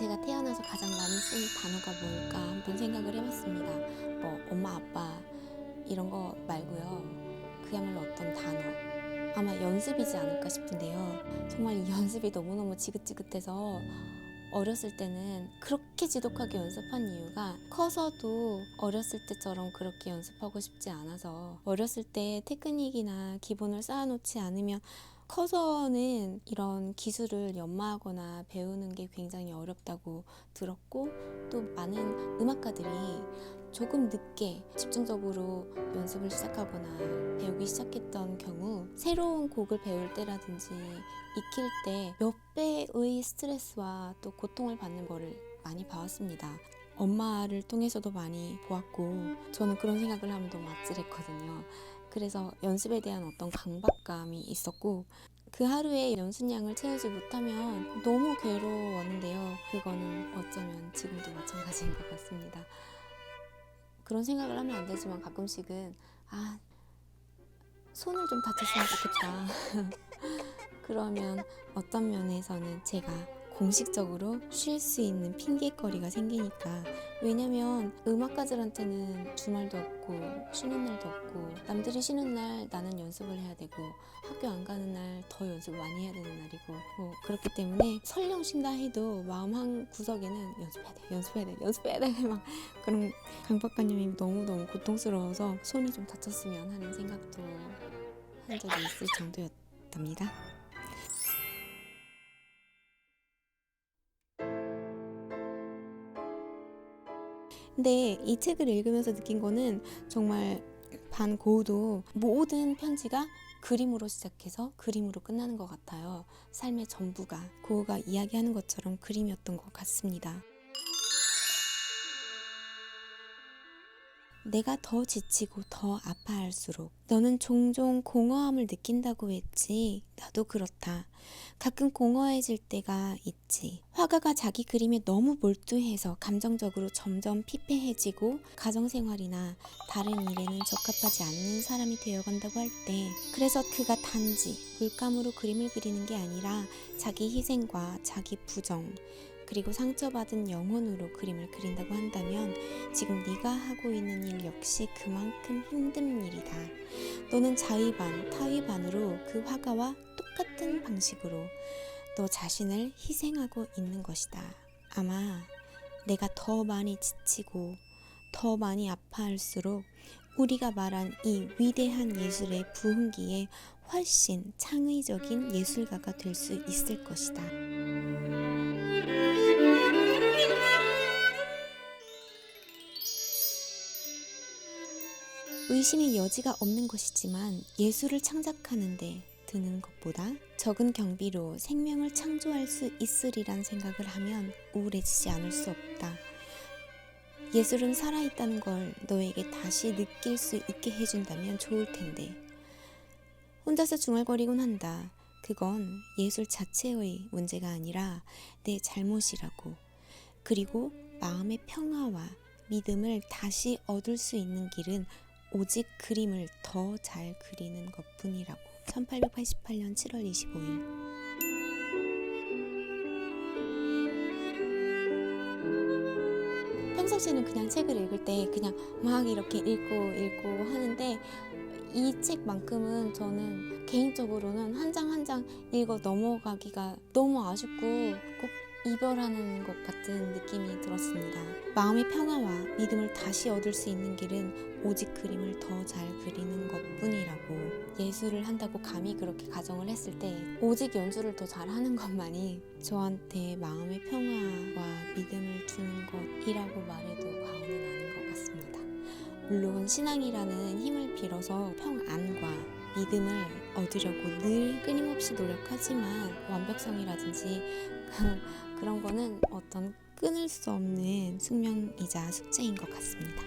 내가 태어나서 가장 많이 쓴 단어가 뭘까 한번 생각을 해봤습니다. 뭐 엄마 아빠 이런 거 말고요. 그야말로 어떤 단어 아마 연습이지 않을까 싶은데요. 정말 이 연습이 너무너무 지긋지긋해서 어렸을 때는 그렇게 지독하게 연습한 이유가 커서도 어렸을 때처럼 그렇게 연습하고 싶지 않아서 어렸을 때 테크닉이나 기본을 쌓아놓지 않으면 커서는 이런 기술을 연마하거나 배우는 게 굉장히 어렵다고 들었고 또 많은 음악가들이 조금 늦게 집중적으로 연습을 시작하거나 배우기 시작했던 경우 새로운 곡을 배울 때라든지 익힐 때 몇 배의 스트레스와 또 고통을 받는 거를 많이 봐왔습니다. 엄마를 통해서도 많이 보았고 저는 그런 생각을 하면 너무 아찔했거든요. 그래서 연습에 대한 어떤 강박감이 있었고 그 하루에 연습량을 채우지 못하면 너무 괴로웠는데요. 그거는 어쩌면 지금도 마찬가지인 것 같습니다. 그런 생각을 하면 안 되지만 가끔씩은 아 손을 좀 다쳤으면 좋겠다. 그러면 어떤 면에서는 제가 공식적으로 쉴 수 있는 핑계거리가 생기니까 왜냐면 음악가들한테는 주말도 없고 쉬는 날도 없고 남들이 쉬는 날 나는 연습을 해야 되고 학교 안 가는 날 더 연습 많이 해야 되는 날이고 뭐 그렇기 때문에 설령 쉰다 해도 마음 한 구석에는 연습해야 돼 연습해야 돼 연습해야 돼 막 그런 강박관념이 너무너무 고통스러워서 손이 좀 다쳤으면 하는 생각도 한 적이 있을 정도였답니다. 근데 이 책을 읽으면서 느낀 거는 정말 반 고우도 모든 편지가 그림으로 시작해서 그림으로 끝나는 것 같아요. 삶의 전부가 고우가 이야기하는 것처럼 그림이었던 것 같습니다. 내가 더 지치고 더 아파할수록 너는 종종 공허함을 느낀다고 했지. 나도 그렇다. 가끔 공허해질 때가 있지. 화가가 자기 그림에 너무 몰두해서 감정적으로 점점 피폐해지고 가정생활이나 다른 일에는 적합하지 않는 사람이 되어간다고 할 때, 그래서 그가 단지 물감으로 그림을 그리는 게 아니라 자기 희생과 자기 부정, 그리고 상처받은 영혼으로 그림을 그린다고 한다면 지금 네가 하고 있는 일 역시 그만큼 힘든 일이다. 너는 자의반, 타의반으로 그 화가와 똑같은 방식으로 너 자신을 희생하고 있는 것이다. 아마 내가 더 많이 지치고 더 많이 아파할수록 우리가 말한 이 위대한 예술의 부흥기에 훨씬 창의적인 예술가가 될 수 있을 것이다. 의심의 여지가 없는 것이지만 예술을 창작하는데 드는 것보다 적은 경비로 생명을 창조할 수 있으리란 생각을 하면 우울해지지 않을 수 없다. 예술은 살아있다는 걸 너에게 다시 느낄 수 있게 해준다면 좋을 텐데. 혼자서 중얼거리곤 한다. 그건 예술 자체의 문제가 아니라 내 잘못이라고. 그리고 마음의 평화와 믿음을 다시 얻을 수 있는 길은 오직 그림을 더 잘 그리는 것 뿐이라고. 1888년 7월 25일. 평상시에는 그냥 책을 읽을 때 그냥 막 이렇게 읽고 읽고 하는데 이 책만큼은 저는 개인적으로는 한 장 한 장 읽어 넘어가기가 너무 아쉽고 꼭 이별하는 것 같은 느낌이 들었습니다. 마음의 평화와 믿음을 다시 얻을 수 있는 길은 오직 그림을 더 잘 그리는 것 뿐이라고 예술을 한다고 감히 그렇게 가정을 했을 때 오직 연주를 더 잘하는 것만이 저한테 마음의 평화와 믿음을 주는 것이라고 말해도 과언은 아닌 것 같습니다. 물론 신앙이라는 힘을 빌어서 평안과 믿음을 얻으려고 늘 끊임없이 노력하지만 완벽성이라든지 그런 거는 어떤 끊을 수 없는 숙명이자 숙제인 것 같습니다.